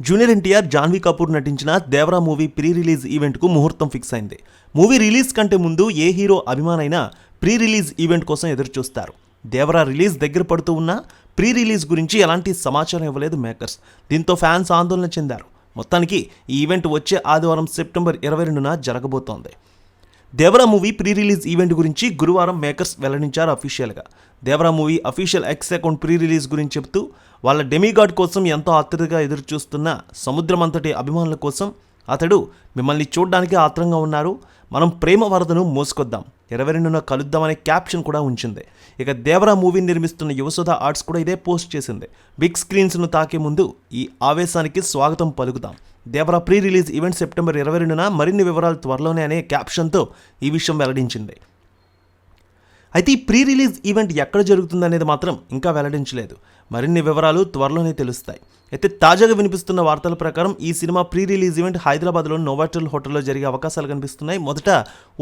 Junior NTR Janhvi Kapoor నటించిన Devara movie pre release ఈవెంట్కు ముహూర్తం ఫిక్స్ అయింది. మూవీ రిలీజ్ కంటే ముందు ఏ హీరో అభిమానైనా ప్రీ రిలీజ్ ఈవెంట్ కోసం ఎదురుచూస్తారు. దేవరా రిలీజ్ దగ్గర పడుతూ ఉన్నా ప్రీ రిలీజ్ గురించి ఎలాంటి సమాచారం ఇవ్వలేదు మేకర్స్. దీంతో ఫ్యాన్స్ ఆందోళన చెందారు. మొత్తానికి ఈ ఈవెంట్ వచ్చే ఆదివారం సెప్టెంబర్ ఇరవై రెండున జరగబోతోంది. Devara movie pre release event గురించి గురువారం మేకర్స్ వెల్లడించారు అఫీషియల్గా Devara movie official X account pre release గురించి చెబుతూ వాళ్ళ డెమిగాడ్ కోసం ఎంతో ఆతృతగా ఎదురుచూస్తున్న సముద్రమంతటి సముద్రం అంతటి అభిమానుల కోసం అతడు మిమ్మల్ని చూడడానికి ఆత్రంగా ఉన్నారు. మనం ప్రేమ వరదను మోసుకొద్దాం. ఇరవై రెండున కలుద్దామనే క్యాప్షన్ కూడా ఉంచింది. ఇక దేవరా మూవీని నిర్మిస్తున్న యువసుధ ఆర్ట్స్ కూడా ఇదే పోస్ట్ చేసింది. బిగ్ స్క్రీన్స్ను తాకే ముందు ఈ ఆవేశానికి స్వాగతం పలుకుదాం. Devara pre release event September ఇరవై రెండున మరిన్ని వివరాలు త్వరలోనే అనే క్యాప్షన్తో ఈ విషయం వెల్లడించింది. అయితే ఈ ప్రీ రిలీజ్ ఈవెంట్ ఎక్కడ జరుగుతుందనేది మాత్రం ఇంకా వెల్లడించలేదు. మరిన్ని వివరాలు త్వరలోనే తెలుస్తాయి. అయితే తాజాగా వినిపిస్తున్న వార్తల ప్రకారం ఈ సినిమా ప్రీ రిలీజ్ ఈవెంట్ హైదరాబాద్లో నోవాటల్ హోటల్లో జరిగే అవకాశాలు కనిపిస్తున్నాయి. మొదట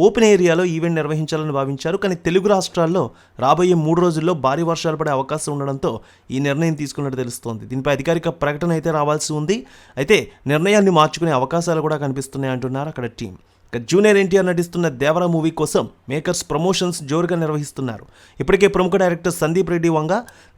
ఓపెన్ ఏరియాలో ఈవెంట్ నిర్వహించాలని భావించారు. కానీ తెలుగు రాష్ట్రాల్లో రాబోయే మూడు రోజుల్లో భారీ వర్షాలు పడే అవకాశం ఉండడంతో ఈ నిర్ణయం తీసుకున్నట్టు తెలుస్తోంది. దీనిపై అధికారిక ప్రకటన అయితే రావాల్సి ఉంది. అయితే నిర్ణయాన్ని మార్చుకునే అవకాశాలు కూడా కనిపిస్తున్నాయి అంటున్నారు అక్కడ టీం. జూనియర్ ఎన్టీఆర్ నటిస్తున్న దేవర మూవీ కోసం మేకర్స్ ప్రమోషన్స్ జోరుగా నిర్వహిస్తున్నారు. ఇప్పటికే ప్రముఖ డైరెక్టర్ సందీప్ రెడ్డి వంగ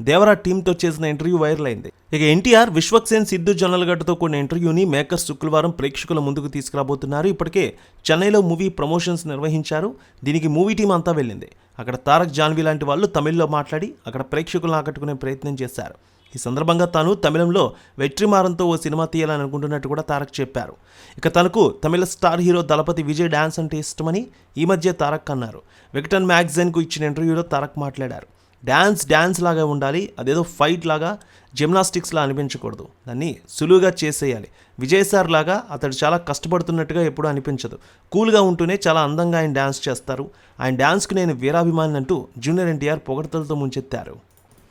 దేవరా టీంతో చేసిన ఇంటర్వ్యూ వైరల్ అయింది. ఇక ఎన్టీఆర్ విశ్వక్సేన్ సిద్ధు జొన్నలగడ్డతో కూడిన ఇంటర్వ్యూని మేకర్స్ శుక్రవారం ప్రేక్షకుల ముందుకు తీసుకురాబోతున్నారు. ఇప్పటికే చెన్నైలో మూవీ ప్రమోషన్స్ నిర్వహించారు. దీనికి మూవీ టీం అంతా వెళ్ళింది. అక్కడ తారక్ జాన్వి లాంటి వాళ్ళు తమిళ్ళో మాట్లాడి అక్కడ ప్రేక్షకులను ఆకట్టుకునే ప్రయత్నం చేశారు. ఈ సందర్భంగా తాను తమిళంలో వెట్రిమారంతో ఓ సినిమా తీయాలని అనుకుంటున్నట్టు కూడా తారక్ చెప్పారు. ఇక తనకు తమిళ star hero Thalapathy Vijay dance అంటే ఇష్టమని ఈ మధ్య తారక్ అన్నారు. వికటన్ మ్యాగజైన్కు ఇచ్చిన ఇంటర్వ్యూలో తారక్ మాట్లాడారు. డ్యాన్స్ డ్యాన్స్ లాగా ఉండాలి అదేదో ఫైట్ లాగా జిమ్నాస్టిక్స్లా అనిపించకూడదు. దాన్ని సులువుగా చేసేయాలి. విజయ్ సార్ లాగా అతడు చాలా కష్టపడుతున్నట్టుగా ఎప్పుడూ అనిపించదు. కూల్గా ఉంటూనే చాలా అందంగా ఆయన డ్యాన్స్ చేస్తారు. ఆయన డ్యాన్స్కు నేను వీరాభిమాని అంటూ జూనియర్ ఎన్టీఆర్ పొగడతలతో ముంచెత్తారు.